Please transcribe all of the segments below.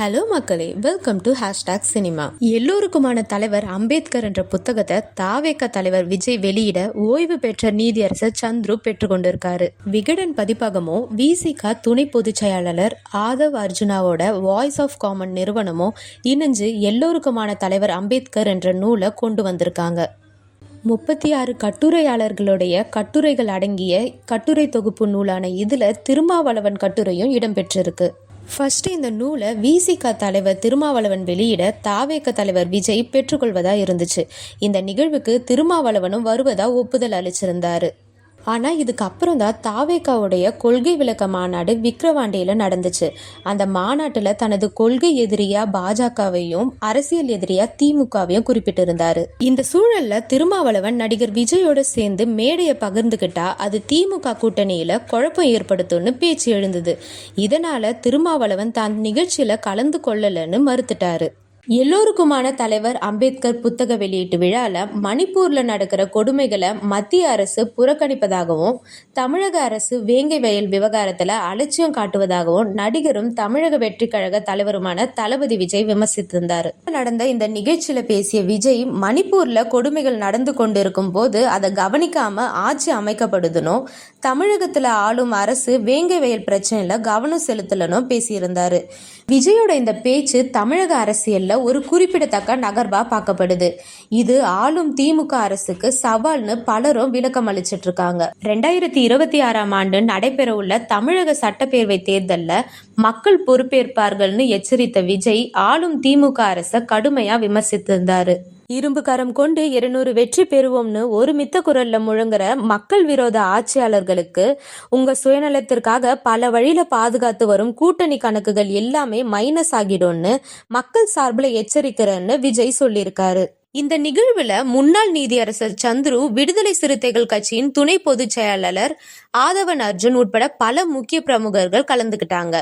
Hello மக்களே. Welcome to hashtag cinema எல்லோருக்குமான தலைவர் அம்பேத்கர் என்ற புத்தகத்தை தாவேக்க தலைவர் விஜய் வெளியிட ஓய்வு பெற்ற நீதியரசர் சந்துரு பெற்றுக்கொண்டிருக்காரு விகடன் பதிப்பகமோ விசிகா துணை பொதுச் செயலாளர் ஆதவ் அர்ஜுனாவோட வாய்ஸ் ஆஃப் காமன் நிறுவனமோ இணைஞ்சு எல்லோருக்குமான தலைவர் அம்பேத்கர் என்ற நூலை கொண்டு வந்திருக்காங்க. முப்பத்தி ஆறு கட்டுரையாளர்களுடைய கட்டுரைகள் அடங்கிய கட்டுரை தொகுப்பு நூலான இதில் திருமாவளவன் கட்டுரையும் இடம்பெற்றிருக்கு. ஃபர்ஸ்ட் இந்த நூலை விசிக தலைவர் திருமாவளவன் வெளியிட தாவேக்க தலைவர் விஜய் பெற்றுக்கொள்வதா இருந்துச்சு. இந்த நிகழ்வுக்கு திருமாவளவனும் வருவதா ஒப்புதல் அளிச்சிருந்தாரு. ஆனால் இதுக்கு அப்புறம் தான் தாவேக்காவுடைய கொள்கை விளக்க மாநாடு விக்ரவாண்டியில் நடந்துச்சு. அந்த மாநாட்டில் தனது கொள்கை எதிரியா பாஜகவையும் அரசியல் எதிரியா திமுகவையும் குறிப்பிட்டிருந்தாரு. இந்த சூழல்ல திருமாவளவன் நடிகர் விஜயோட சேர்ந்து மேடையை பகிர்ந்துகிட்டா அது திமுக கூட்டணியில குழப்பம் ஏற்படுத்தும்னு பேச்சு எழுந்தது. இதனால திருமாவளவன் தான் நிகழ்ச்சியில கலந்து கொள்ளலன்னு மறுத்துட்டாரு. எல்லோருக்குமான தலைவர் அம்பேத்கர் புத்தக வெளியீட்டு விழாவில் மணிப்பூரில் நடக்கிற கொடுமைகளை மத்திய அரசு புறக்கணிப்பதாகவும் தமிழக அரசு வேங்கை வயல் விவகாரத்தில் அலட்சியம் காட்டுவதாகவும் நடிகரும் தமிழக வெற்றி கழக தலைவருமான தளபதி விஜய் விமர்சித்திருந்தார். நடந்த இந்த நிகழ்ச்சியில் பேசிய விஜய் மணிப்பூரில் கொடுமைகள் நடந்து கொண்டிருக்கும் போது அதை கவனிக்காம ஆட்சி அமைக்கப்படுதுனும் தமிழகத்தில் ஆளும் அரசு வேங்கை வயல் பிரச்சனையில் கவனம் செலுத்தலனும் பேசியிருந்தார். விஜயோட இந்த பேச்சு தமிழக அரசியலில் ஒரு குறிப்பிடத்தக்க நகர்வா பார்க்கப்படுது. இது ஆளும் திமுக அரசுக்கு சவால்னு பலரும் விளக்கம் அளிச்சிட்டு இருக்காங்க ரெண்டாயிரத்தி இருபத்தி ஆறாம் ஆண்டு நடைபெறவுள்ள தமிழக சட்டப்பேரவை தேர்தலில் மக்கள் பொறுப்பேற்பார்கள்னு எச்சரித்த விஜய் ஆளும் திமுக அரசை கடுமையா விமர்சித்திருந்தாரு. இரும்பு கரம் கொண்டு இருநூறு வெற்றி பெறுவோம்னு ஒரு மித்த குரல்ல முழங்குற மக்கள் விரோத ஆட்சியாளர்களுக்கு உங்க சுயநலத்திற்காக பல வழியில பாதுகாத்து வரும் கூட்டணி கணக்குகள் எல்லாமே மைனஸ் ஆகிடும்னு மக்கள் சார்பில் எச்சரிக்கிறேன்னு விஜய் சொல்லியிருக்காரு. இந்த நிகழ்வுல முன்னாள் நீதியரசர் சந்துரு விடுதலை சிறுத்தைகள் கட்சியின் துணை பொதுச் செயலாளர் ஆதவன் அர்ஜுன் உட்பட பல முக்கிய பிரமுகர்கள் கலந்துக்கிட்டாங்க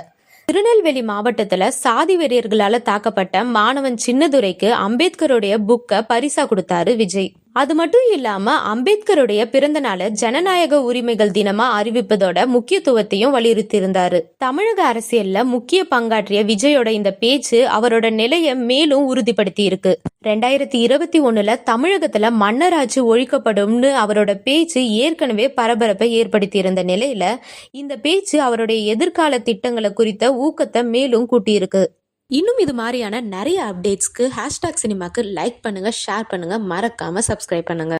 திருநெல்வேலி மாவட்டத்துல சாதி வெறியர்களால தாக்கப்பட்ட மாணவன் சின்னதுரைக்கு அம்பேத்கருடைய புக்கை பரிசா கொடுத்தாரு விஜய். அது மட்டும் இல்லாம அம்பேத்கருடைய பிறந்த நாளை ஜனநாயக உரிமைகள் தினமா அறிவிப்பதோட முக்கியத்துவத்தையும் வலியுறுத்தியிருந்தாரு. தமிழக அரசியல்ல முக்கிய பங்காற்றிய விஜயோட இந்த பேச்சு அவரோட நிலையை மேலும் உறுதிப்படுத்தி இருக்கு ரெண்டாயிரத்தி இருபத்தி ஒண்ணுல தமிழகத்துல மன்னராட்சி ஒழிக்கப்படும்னு அவரோட பேச்சு ஏற்கனவே பரபரப்பை ஏற்படுத்தி இருந்த நிலையில இந்த பேச்சு அவருடைய எதிர்கால திட்டங்களை குறித்த ஊக்கத்தை மேலும் கூட்டியிருக்கு. இன்னும் இது மாதிரியான நிறைய அப்டேட்ஸ்க்கு ஹேஷ்டாக் சினிமாக்கு லைக் பண்ணுங்க ஷேர் பண்ணுங்க. மறக்காம சப்ஸ்கிரைப் பண்ணுங்க.